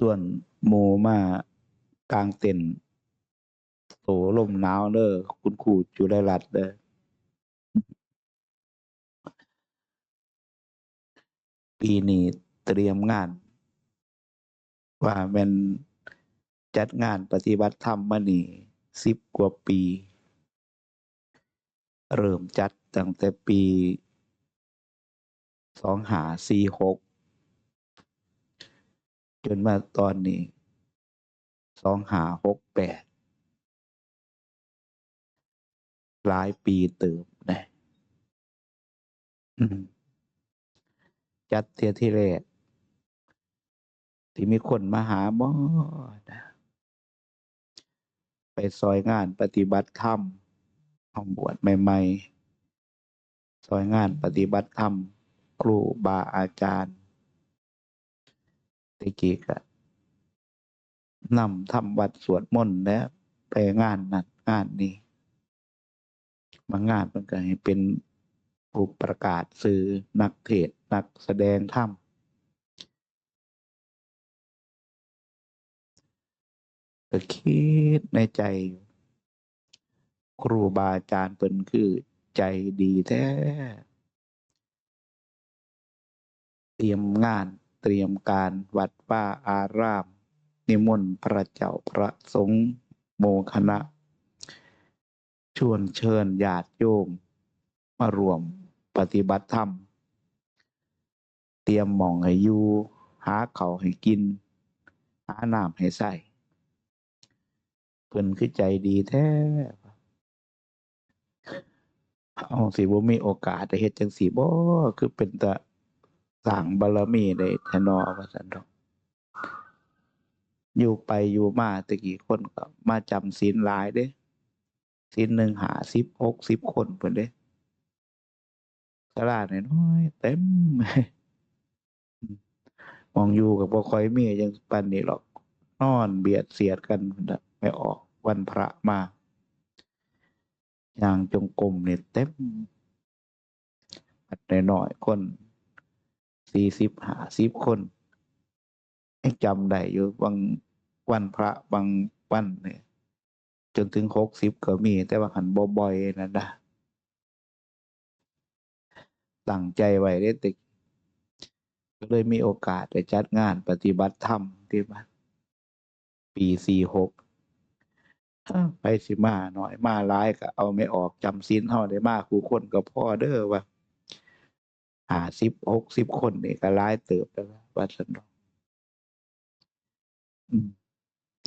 ส่วนหมู่มากลางเต็นโตลมหนาวเด้อคุณครูจุฬารัตเด้อปีนี้เตรียมงาน ว่าม่นจัดงานปฏิบัติธรรมมานี่สิบกว่าปี เริ่มจัดตั้งแต่ปีสองหาสี่หก จนมาตอนนี้สองหาหกแปดหลายปีเติมนะจัดเทียที่แรกที่มีคนมาหาบ่นะไปซอยงานปฏิบัติธรรมห้องบวชใหม่ ๆ ซอยงานปฏิบัติธรรม ครูบาอาจารย์ ตะกี้ก็นำทำวัดสวดมนต์แล้วไปงานนั้นงานนี้มางานมันก็ให้เป็นผู้ประกาศสื่อนักเทศนักแสดงธรรมก็คิดในใจ ครูบาอาจารย์เพิ่นคือใจดีแท้ เตรียมงาน เตรียมการวัดว่าอาราม นิมนต์พระเจ้าพระสงฆ์โมคณะ ชวนเชิญญาติโยม มารวมปฏิบัติธรรม เตรียมหมองให้อยู่หาเขาให้กิน หาน้ำให้ใส่เพิ่นคือใจดีแท้เอาสิบ่มีโอกาสได้เฮ็ดจังซี่บ่คือเป็นตา สร้างบารมีได้ทนาะว่าซั่นดอกอยู่ไปอยู่มาตะกี้คนก็มาจำศีลหลายเด้ศีลหนึ่ง50 60คนพุ่นเด้ศาลาดน้อยเต็มมองอยู่ก็บ่ค่อยมีจังปานนี้หรอกนอนเบียดเสียดกันไม่ออกวันพระมาย่างจงกรมเนี่ยเต็มวัดน้อยๆคน 40 50คนยังจำได้อยู่บางวันพระบางวันเนี่ยจนถึง60ก็มี แต่ว่าหันบ่บ่อยนั่นนะตั้งใจไว้เด้ต่ก็เลยมีโอกาสได้จัดงานปฏิบัติธรรมที่วัดปี46เออไปสิมาหน้อยมาหลายก็เอาไม่ออกจำศีลเฮาได้มากคูคนก็พ่อเด้อว่า 50 60คนนี่ก็หลายเติบแล้วนะว่าซั่นดอกอืม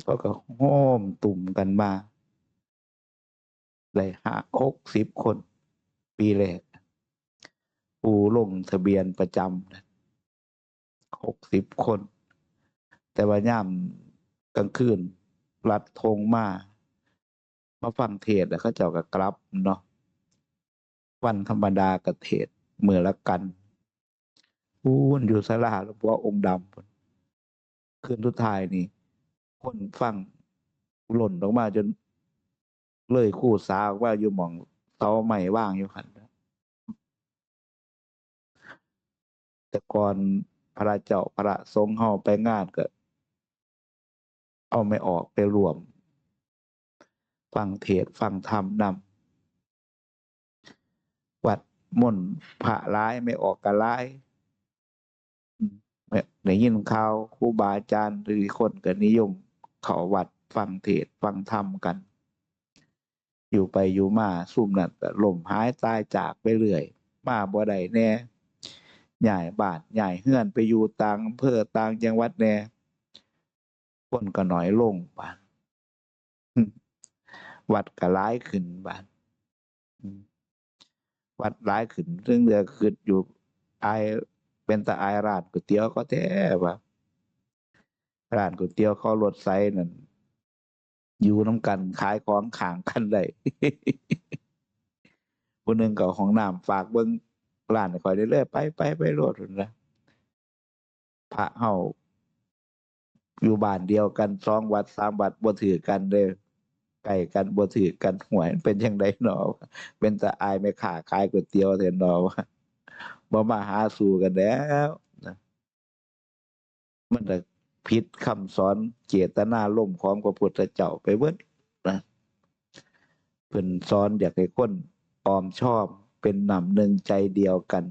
เขาก็โฮมตุ่มกันมาได้ห้า60คน ปีแรกผู้ลงทะเบียนประจำน่ะ60คน แต่ว่ายามกลางคืนลัดธงมามาฟังเทศแล้วเขาเจ้าก็กลับเนาะวันธรรมดาก็เทศ น์มื้อละกันพู้นอยู่ศาลาหลวงพ่อองค์ดำพู้นคืนสุดท้ายนี่ คนฟังหล่นออกมาจน เลยคู่สาออกมาอยู่หม้องเสาไม้ว่างอยู่หันแต่ก่อนพระเจ้าพระสงฆ์เฮาไปงานก็เอาไม่ออกไปรวม ฟังเทศฟังธรรมนำ มนต์พระหลายไม่ออกก็หลายอืมได้ได้ยินข่าวครูบาอาจารย์หรือคนก็นิยม เขาวัดฟังเทศฟังธรรมกัน อยู่ไปอยู่มาซุ่มนั้นก็ล้มหายตายจากไปเรื่อย มาบ่ได้แน่ย้ายบ้านย้ายเรือนไปอยู่ต่างอำเภอต่างจังหวัดแน่คนก็น้อยลงบาดอืมวัดก็หลายขึ้นบาดอืม วัดหลายขึ้นเรื่องเรือคิดอยู่อายเป็นตาอายร้านก๋วยเตี๋ยวเขาแท้ว่าร้านก๋วยเตี๋ยวเขารถไซนั่นอยู่น้ำกันขายของขางกันได้ผู้หนึ่งก็เอาห้องน้ำฝากเบิ่งร้านให้ข้อยได้เด้อไปไปโลดพู้นนะพระเฮาอยู่บ้านเดียวกัน2วัด3วัดบ่ถือกันเด้อ ใกล้กันบ่ถือกันหวยเป็นจั่งใดน้อเป็นตาอายแม่ค้าขายก๋วยเตี๋ยวแท้น้อว่าบ่มาหาสู่กันแล้วนะมันก็ผิดคำสอนเจตนาล่มของพระพุทธเจ้าไปเบิดนะเพิ่นสอนอยากให้คนออมชอบเป็นหนำหนึ่งใจเดียวกัน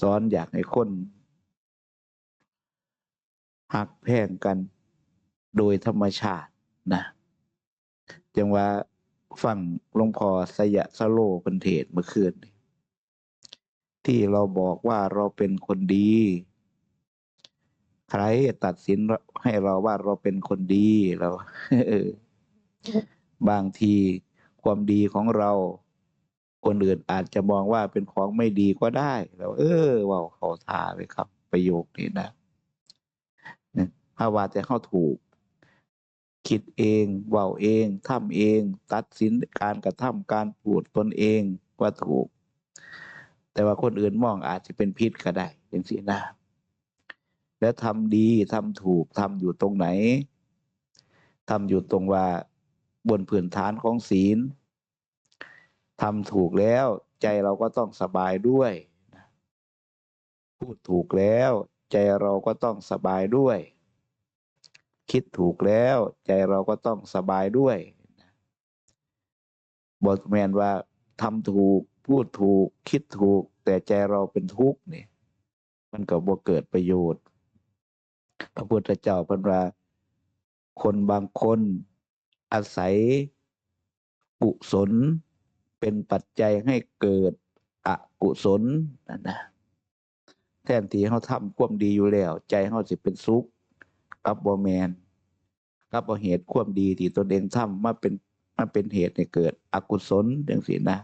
สอนอยากให้คนหักแพงกันโดยธรรมชาตินะ จังว่าฟังหลวงพ่อสยะสโลเพิ่นเทศเมื่อคืนที่เราบอกว่าเราเป็นคนดี ใครตัดสินให้เราว่าเราเป็นคนดีเราบางทีความดีของเรา คนอื่นอาจจะมองว่าเป็นของไม่ดีก็ได้เราเออว่าเขาทาเลยครับ ประโยคนี้นะเนี่ยถ้าว่าแต่เข้าถูก คิดเองเว้าเองทำเอง ตัดสินการกระทำการพูดตนเองว่าถูก แต่ว่าคนอื่นมองอาจจะเป็นพิษก็ได้อย่างสินะแล้วทำดีทำถูกทำอยู่ตรงไหนทำอยู่ตรงว่าบนพื้นฐานของศีลทำถูกแล้วใจเราก็ต้องสบายด้วย พูดถูกแล้วใจเราก็ต้องสบายด้วย คิดถูกแล้ว ใจเราก็ต้องสบายด้วยบทแมนว่าทำถูกพูดถูกคิดถูก แต่ใจเราเป็นทุกข์เนี่ยมันก็บ่เกิดประโยชน์ พระพุทธเจ้าพันว่าคนบางคนอาศัยกุศลเป็นปัจจัยให้เกิดอกุศลนั่นนะแทนที่เขาทำความดีอยู่แล้ว ใจเขาสิเป็นสุขกับบ่แมน กับบ่เหตุความดีที่ตนเองทำมาเป็นมาเป็นเหตุให้เกิดอกุศลอย่างสินะ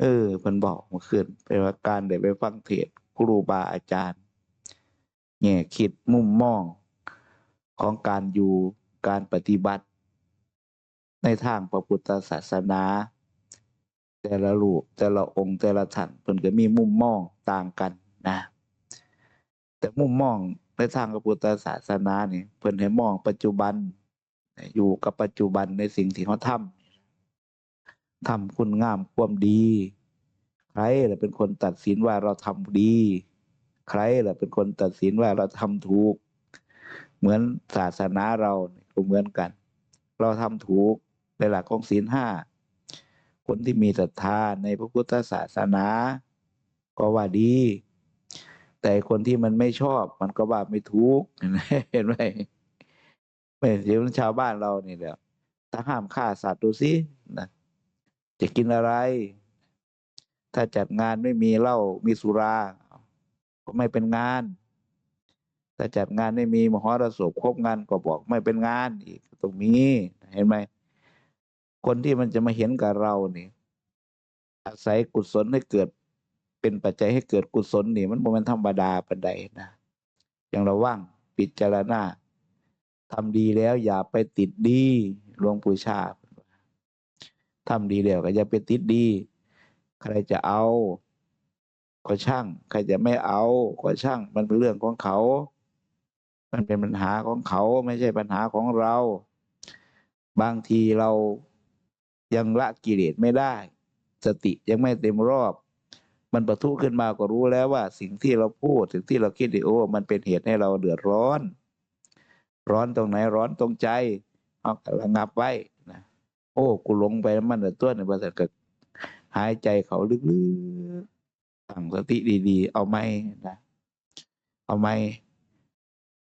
เออเพิ่นบอกเมื่อคืนไปว่าการได้ไปฟังเทศครูบาอาจารย์แง่คิดมุมมองของการอยู่การปฏิบัติ ในทางพระพุทธศาสนา แต่ละรูปแต่ละองค์แต่ละท่านเพิ่นก็มีมุมมองต่างกันนะ แต่มุมมอง ทางพระพุทธศาสนาเนี่ยเพิ่นให้มองปัจจุบัน อยู่กับปัจจุบันในสิ่งที่เขาทำทำคุณงามความดี ใครล่ะเป็นคนตัดสินว่าเราทำดี ใครล่ะเป็นคนตัดสินว่าเราทำถูก เหมือนศาสนาเราเนี่ยก็เหมือนกัน เราทำถูกในหลักของศีลห้าคนที่มีศรัทธาในพระพุทธศาสนา ก็ว่าดี แต่คนที่มันไม่ชอบมันก็ว่าไม่ถูกเห็นไหมไม่เดี๋ยวชาวบ้านเรานี่แหละถ้าห้ามฆ่าสัตว์ดูสินะจะกินอะไร ถ้าจัดงานไม่มีเหล้ามีสุราก็ไม่เป็นงาน ถ้าจัดงานไม่มีมหรสพครบงานก็บอกไม่เป็นงานอีกตรงนี้เห็นไหมคนที่มันจะมาเห็นกับเรานี่อาศัยกุศลให้เกิด เป็นปัจจัยให้เกิดกุศลนี่มันบ่แมันธรรมดาปันใดนะอย่างเราว่างปิจารณาทำดีแล้วอย่าไปติดดีหลวงปู่ชาทำดีแล้วก็อย่าไปติดดี ใครจะเอา ก็ช่าง ใครจะไม่เอา ก็ช่าง มันเป็นเรื่องของเขา มันเป็นปัญหาของเขาไม่ใช่ปัญหาของเรา บางทีเรายังละกิเลสไม่ได้ สติยังไม่เต็มรอบ มันประทุขึ้นมาก็รู้แล้วว่า สิ่งที่เราพูดสิ่งที่เราคิดดิโอ มันเป็นเหตุให้เราเดือดร้อน ร้อนตรงไหนร้อนตรงใจเอาระงับไว้นะโอ้กูหลงไปมันเดือดตัวในบริษัทก็หายใจเขาลึกๆตั้งสติดีๆ เอาไหมนะเอาไหม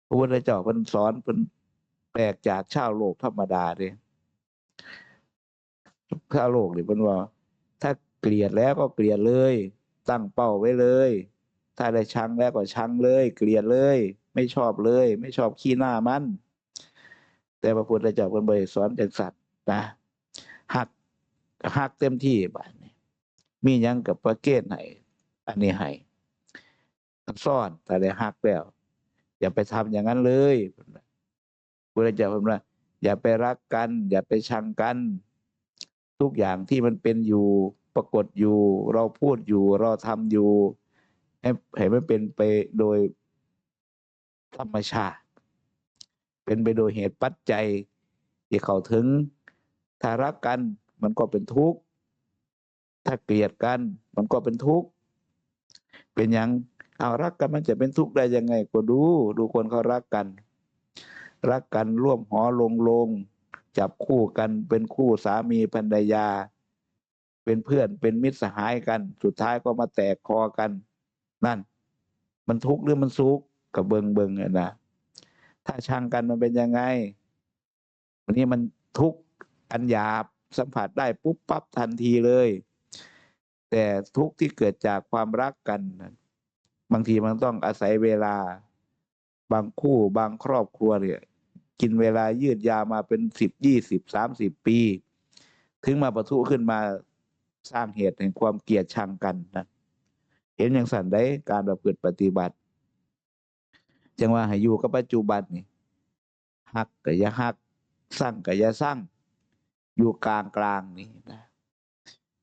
พระพุทธเจ้าเพิ่นสอนเพิ่นแปลกจากชาวโลกธรรมดาเลยชาวโลกนี่เพิ่นว่า ถ้าเกลียดแล้วก็เกลียดเลย ตั้งเป้าไว้เลย ถ้าได้ชังแล้วก็ชังเลย เกลียดเลย ไม่ชอบเลย ไม่ชอบขี้หน้ามัน แต่พระพุทธเจ้าเพิ่นบ่ได้สอนจังสัตว์นะหักหักเต็มที่บาดนี้มียังกับประเกศให้อันนี้ให้ซ่อนแต่ได้หักแล้ว อย่าไปทำอย่างนั้นเลยพระเจ้าพูดว่าอย่าไปรักกัน อย่าไปชังกัน ทุกอย่างที่มันเป็นอยู่ ปรากฏอยู่ เราพูดอยู่ เราทำอยู่ให้ให้มันเป็นไปโดยธรรมชาติ เป็นไปโดยเหตุปัจจัยที่เขาถึงถ้ารักกันมันก็เป็นทุกข์ถ้าเกลียดกันมันก็เป็นทุกข์เป็นอย่างเอารักกันมันจะเป็นทุกข์ได้ยังไง ก็ดู ดูคนเขารักกัน รักกันร่วมหอลงลงจับคู่กันเป็นคู่สามีภรรยา เป็นเพื่อนเป็นมิตรสหายกัน สุดท้ายก็มาแตกคอกัน นั่น มันทุกข์หรือมันสุขกับเบิงเบิงนะถ้าชังกันมันเป็นยังไง วันนี้มันทุกข์อันหยาบสัมผัสได้ปุ๊บปั๊บทันทีเลย แต่ทุกข์ที่เกิดจากความรักกัน บางทีมันต้องอาศัยเวลา บางคู่บางครอบครัวเนี่ยกินเวลายืดยาวมาเป็นสิบยี่สิบสามสิบปี ถึงมาประทุขึ้นมา สร้างเหตุแห่งความเกลียดชังกันนะเห็นอย่างสันได้การประพฤติปฏิบัติจังว่าให้อยู่กับปัจจุบันนี่หักกับอย่าหักสร้างกับอย่าสร้างอยู่กลางกลางนี่นะ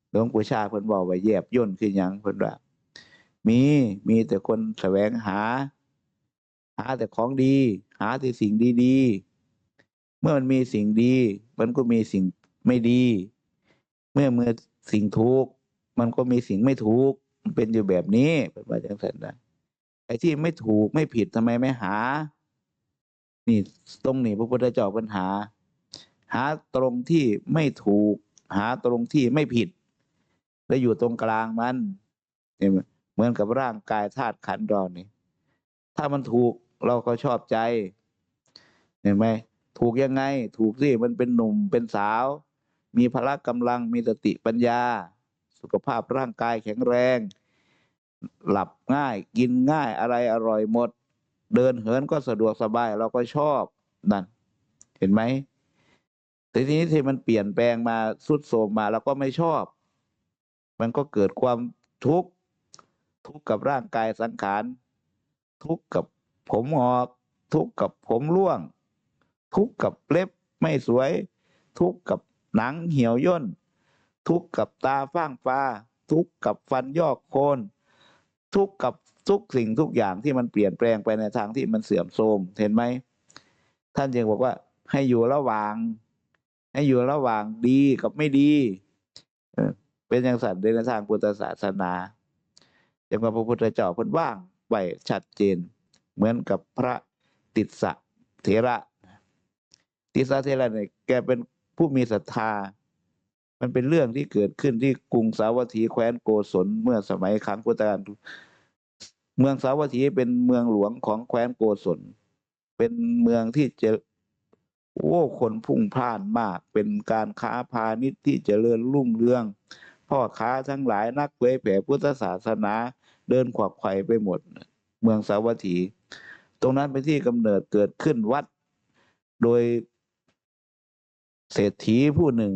หลวงปู่ชาเพิ่นบอกว่าแยบย่นคือหยังเพิ่นว่ามีมีแต่คนแสวงหา หาแต่ของดี หาแต่สิ่งดีๆเมื่อมันมีสิ่งดี มันก็มีสิ่งไม่ดี เมื่อเมื่อ สิ่งถูกมันก็มีสิ่งไม่ถูกเป็นอยู่แบบนี้เป็นว่าจังสันนะไอ้ที่ไม่ถูกไม่ผิดทำไมไม่หา นี่ตรงนี้พระพุทธเจ้าปัญหา หาตรงที่ไม่ถูก หาตรงที่ไม่ผิด แล้วอยู่ตรงกลางมันเห็นไหมเหมือนกับร่างกายธาตุขันธ์เรานี่ ถ้ามันถูกเราก็ชอบใจ เห็นไหมถูกยังไง ถูกสิมันเป็นหนุ่มเป็นสาว มีพละกำลังมีสติปัญญา สุขภาพร่างกายแข็งแรง หลับง่ายกินง่ายอะไรอร่อยหมด เดินเหินก็สะดวกสบายเราก็ชอบนั่นเห็นไหมแต่ทีนี้ที่มันเปลี่ยนแปลงมาสุดโทมมาเราก็ไม่ชอบ มันก็เกิดความทุกข์ทุกข์กับร่างกายสังขาร ทุกข์กับผมหอก ทุกข์กับผมร่วง ทุกข์กับเล็บไม่สวย ทุกข์กับ หนังเหี่ยวย่น ทุกข์กับตาฟ้างฟ้า ทุกข์กับฟันยอกโคน ทุกข์กับทุกสิ่งทุกอย่างที่มันเปลี่ยนแปลงไปในทางที่มันเสื่อมโทรมเห็นไหม ท่านจึงบอกว่าให้อยู่ระหว่าง ให้อยู่ระหว่างดีกับไม่ดี เป็นอย่างสัตว์ในทางพุทธศาสนาอย่างว่าพระพุทธเจ้าพิ่นว่างไว้ชัดเจน เหมือนกับพระติสสะเถระติสสะเถระเนี่ยแกเป็น ผู้มีศรัทธา มันเป็นเรื่องที่เกิดขึ้นที่กรุงสาวัตถีแคว้นโกศลเมื่อสมัยครั้งพุทธกาลเมืองสาวัตถีเป็นเมืองหลวงของแคว้นโกศล เป็นเมืองที่จะโอ้คนพุ่งพล่านมาก เป็นการค้าพาณิชย์ที่จเจริญรุ่งเรือง พ่อค้าทั้งหลายนักเผยแผ่พุทธศาสนาเดินขวักไขว่ไปหมด เมืองสาวัตถี ตรงนั้นเป็นที่กำเนิดเกิดขึ้นวัด โดย เศรษฐีผู้หนึ่ง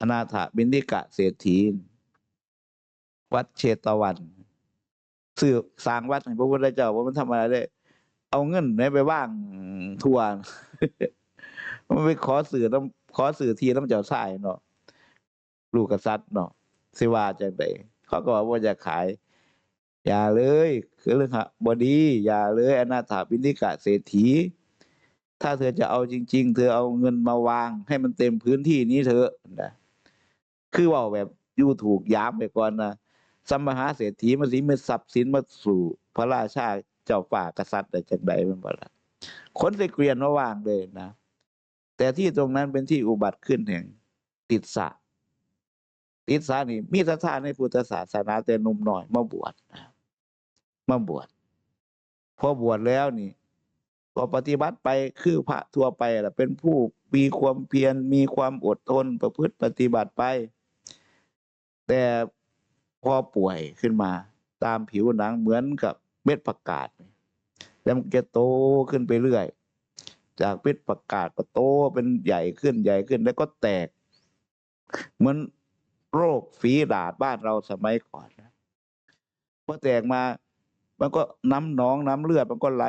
อนาถบินทิกะเศรษฐี วัดเชตวันสื่อสร้างวัดให้พระพุทธเจ้าว่ามันทำอะไรได้ เอาเงินไหนไปว่างทัวร์มันไปขอสื่อน้ำขอสื่อทีน้ำเจ้าชายเนาะลูกกษัตริย์เนาะสิว่าจังไดเขาก็บอกว่าจะขาย อย่าเลย คือเรื่องฮะบดี อย่าเลยอนาถาบินิกะเศรษฐี ถ้าเธอจะเอาจริง ๆ เธอเอาเงินมาวาง ให้มันเต็มพื้นที่นี้เถอะนะคือว่าแบบยู่ถูกย้ำไปก่อนนะสัมมหาเศรษฐีมันสิมีทรัพย์สินมาสู่ พระราชาเจ้าฝ่ากษัตริย์แต่จังใดมันบ่ละคนใส่เกวียนมาวางเลยนะ แต่ที่ตรงนั้นเป็นที่อุบัติขึ้นแห่งติดสะติดสะนี่มีศรัทธาในพุทธศาสนาแต่นุ่มหน่อยมาบวชนะมาบวชพอบวชแล้วนี่ พอปฏิบัติไปคือพระทั่วไปล่ะเป็นผู้มีความเพียรมีความอดทนประพฤติปฏิบัติไป แต่พอป่วยขึ้นมา ตามผิวหนังเหมือนกับเม็ดผักกาดแล้วมันจะโตขึ้นไปเรื่อย จากเม็ดผักกาดก็โตเป็นใหญ่ขึ้นใหญ่ขึ้นแล้วก็แตก เหมือนโรคฝีดาดบ้านเราสมัยก่อนนะพอแตกมา มันก็น้ำหนองน้ำเลือด มันก็ไหล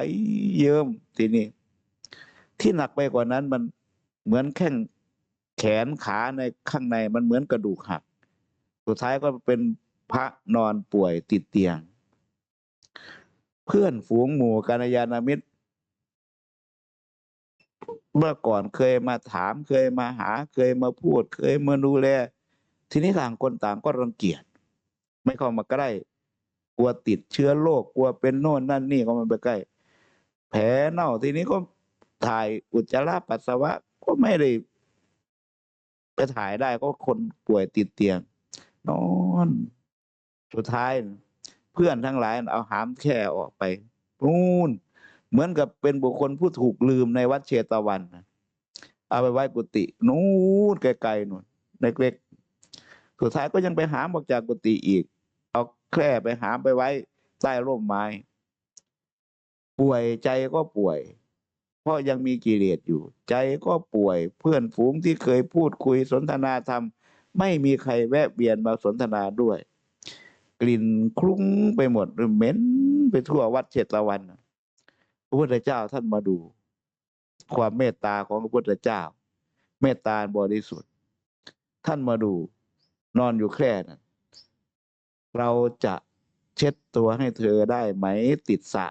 เยิ้มทีนี้ที่หนักไปกว่านั้นมันเหมือนแข้งแขนขาในข้างในมันเหมือนกระดูกหัก สุดท้ายก็เป็นพระนอนป่วยติดเตียง เพื่อนฝูงหมู่กัลยาณมิตร เมื่อก่อนเคยมาถามเคยมาหาเคยมาพูด เคยมาดูแล ทีนี้ต่างคนต่างก็รังเกียจไม่เข้ามาใกล้ กลัวติดเชื้อโรคกลัวเป็นโน่นนั่นนี่ก็ไมันไปใกล้ แผลเน่าทีนี้ก็ถ่ายอุจจาระปัสสาวะก็ไม่ได้ไปถ่ายได้ก็คนป่วยติดเตียง นอน สุดท้าย เพื่อนทั้งหลายเอาหามแค่ออกไปนู่นเหมือนกับเป็นบุคคลผู้ถูกลืมในวัดเชตวันเอาไปไว้กุฏินู่นไกลๆนู่นเล็กๆสุดท้ายก็ยังไปหามออกจากกุฏิอีก แคร่ไปหามไปไว้ใต้ร่มไม้ ป่วยใจก็ป่วย เพราะยังมีกิเลสอยู่ ใจก็ป่วยเพื่อนฝูงที่เคยพูดคุยสนทนาธรรม ไม่มีใครแวะเวียนมาสนทนาด้วย กลิ่นคลุ้งไปหมดเหม็นไปทั่ววัดเชตวันพระพุทธเจ้าท่านมาดู ความเมตตาของพระพุทธเจ้า เมตตาบริสุทธิ์ ท่านมาดู นอนอยู่แคร่นั้น เราจะเช็ดตัวให้เธอได้ไหมติดสะ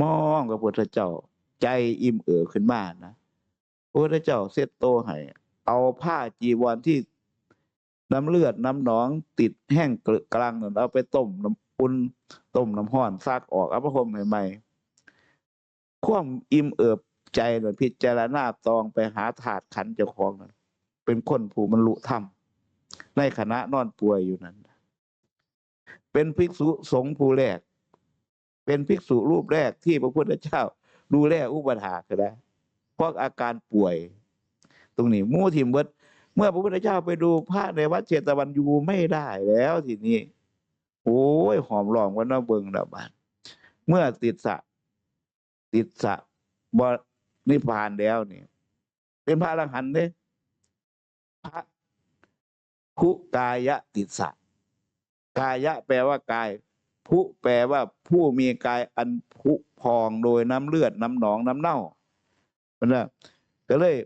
มองกับพระพุทธเจ้าใจอิ่มเอิบขึ้นมานะพระพุทธเจ้าเซ็ตโตวให้เอาผ้าจีวรที่น้ำเลือดน้ำหนองติดแห้งเกลอกลางนั่นเอาไปต้มน้ำอุ่นต้มน้ำห้อนซักออกอาพระพรมใหม่ๆความอิ่มเอิบใจนั่นพิจารณาตองไปหาถาดขันเจ้าของนั่นเป็นคนผู้บรรลุธรรมในคณะนอนป่วยอยู่นั้น เป็นภิกษุสงฆ์ผู้แรก เป็นภิกษุรูปแรกที่พระพุทธเจ้า ดูแลอุปถากนะเพราะอาการป่วย ตรงนี้มู่ทิมเบิดเมื่อพระพุทธเจ้าไปดูพระในวัดเชตวันอยู่ไม่ได้แล้วทีนี้ โอ้ยหอมหลองวันนาเบิงดาบานเมื่อติดสะ ติดสะบนิพพานแล้วเนี่ยเป็นพระอรหันต์เด้พระคุกายะติดสะ กายะแปลว่ากายผู้แปลว่าผู้มีกายอันผุพองโดยน้ำเลือดน้ำหนองน้ำเน่ามันนะก็เลย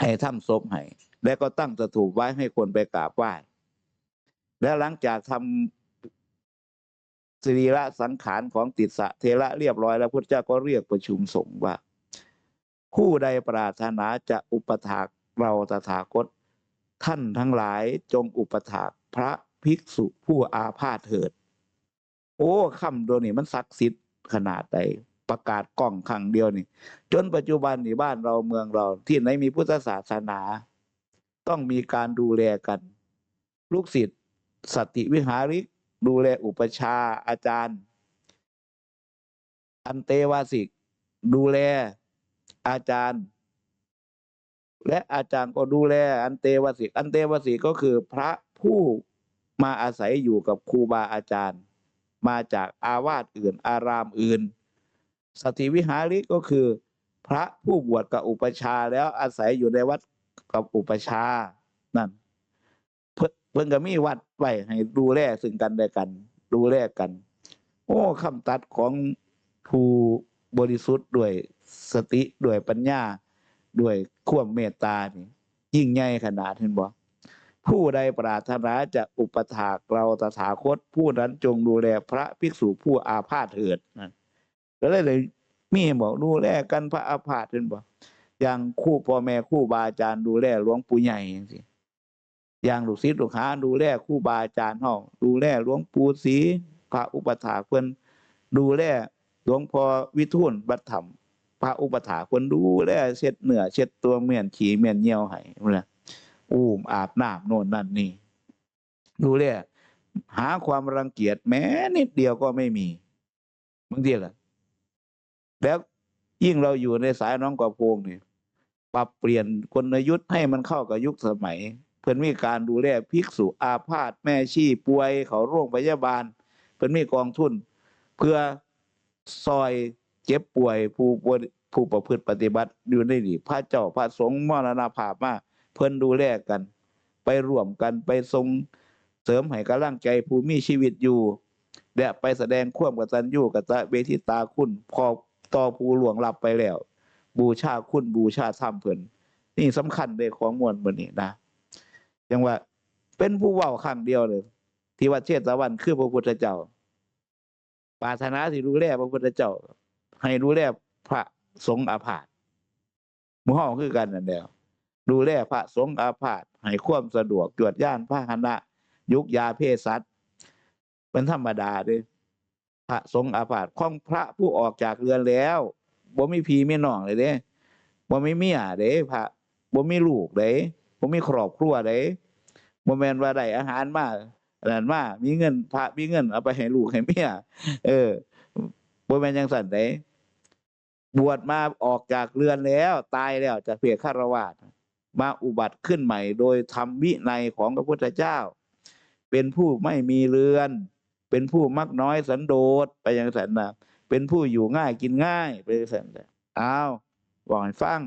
ให้ทำศพให้แล้วก็ตั้งสถูปไว้ให้คนไปกราบไหว้แล้วหลังจากทำสรีระสังขารของติดสะเทระเรียบร้อยแล้วพุทธเจ้าก็เรียกประชุมสงฆ์ว่า ผู้ใดปรารถนาจะอุปถากเราตถาคต ท่านทั้งหลายจงอุปถากพระ ภิกษุผู้อาพาธเถิด โอ้คำตัวนี้มันศักดิ์สิทธิ์ขนาดใดประกาศกล้องครั้งเดียวนี่ จนปัจจุบันนี่บ้านเราเมืองเรา ที่ไหนมีพุทธศาสนา ต้องมีการดูแลกัน ลูกศิษย์สติวิหาริก ดูแลอุปชาอาจารย์ อันเตวาสิก ดูแลอาจารย์ และอาจารย์ก็ดูแล อันเตวสิก อันเตวสิกก็คือพระผู้ มาอาศัยอยู่กับครูบาอาจารย์ มาจากอาวาสอื่น อารามอื่น สติวิหาริกก็คือ พระผู้บวชกับอุปชาแล้วอาศัยอยู่ในวัดกับอุปชานั่นเพิ่นเพิ่นก็มีวัดไว้ให้ดูแลซึ่งกันและกัน ดูแลกัน โอ้คำตัดของผู้บริสุทธิ์ด้วยสติด้วยปัญญาด้วยความเมตตานี่ยิ่งใหญ่ขนาดเห็นบ่ ผู้ใดปรารถนาจะอุปถากเราตถาคต ผู้นั้นจงดูแลพระภิกษุผู้อาพาธเถิดนะก็เลยเลยมีบอกดูแลกันพระอาพาธเห็นบ่อย่างคู่พ่อแม่คู่บาอาจารย์ดูแลหลวงปู่ใหญ่จังซี่อย่างลูกศิษย์ลูกหาดูแลคู่บาอาจารย์เฮาดูแลหลวงปู่ศรีพระอุปถากเพิ่นดูแลหลวงพ่อวิทูลบัดธรรมพระอุปถาคนดูแลเช็ดเหนือเช็ดตัวเมียนขี่เมียนเหี่ยวให้พุ่นน่ะ อุ้มอาบน้ำโน่นนั่นนี่ดูแลหาความรังเกียจแม้นิดเดียวก็ไม่มีบางทีล่ะแล้วยิ่งเราอยู่ในสายน้องกว่าโพงนี่ปรับเปลี่ยนกลยุทธ์ให้มันเข้ากับยุคสมัย เพิ่นมีการดูแลภิกษุอาพาธแม่ชีป่วยเขาโรงพยาบาล เพิ่นมีกองทุน เพื่อซอยเจ็บป่วยผู้ป่วยผู้ประพฤติปฏิบัติอยู่ในนี่พระเจ้าพระสงฆ์มรณภาพมา เพิ่นดูแลกัน ไปร่วมกันไปทรงเสริมให้กำลังใจผู้มีชีวิตอยู่ และไปแสดงความกตัญญูกตเวทิตาคุณพอต่อผู้หลวงหลับไปแล้ว บูชาคุณบูชาธรรมเพิ่นนี่สำคัญเลยของมวลมื้อนี้นะยังว่าเป็นผู้เว้าครั้งเดียวเลยที่วัดเชตวันคือพระพุทธเจ้าปารถนาที่ดูแลพระพุทธเจ้า ให้ดูแลพระสงฆ์อาพาธมู่เฮาคือกันนั่นแหล้ว ดูแลพระสงฆ์อาพาธให้ความสะดวกตรวจย่านพาหนะยุกยาเพศสัตว์เป็นธรรมดาเด้พระสงฆ์อาพาธของพระผู้ออกจากเรือนแล้วบ่มีพี่มีน้องเลยเด้บ่มีเมียเด้พระบ่มีลูกเด้บ่มีครอบครัวเด้บ่แมนว่าได้อาหารมาอันนั้นมามีเงินพระมีเงินเอาไปให้ลูกให้เมียเออบ่แมนจังซั่นเด้บวชมาออกจากเรือนแล้ว ตายแล้วจากเพศคารวาส มาอุบัติขึ้นใหม่ โดยธรรมวินัยของพระพุทธเจ้า เป็นผู้ไม่มีเรือน เป็นผู้มักน้อยสันโดษไปอย่างสันนะเป็นผู้อยู่ง่ายกินง่ายไปอย่างสันน่ะอ้าวบอกให้ฟัง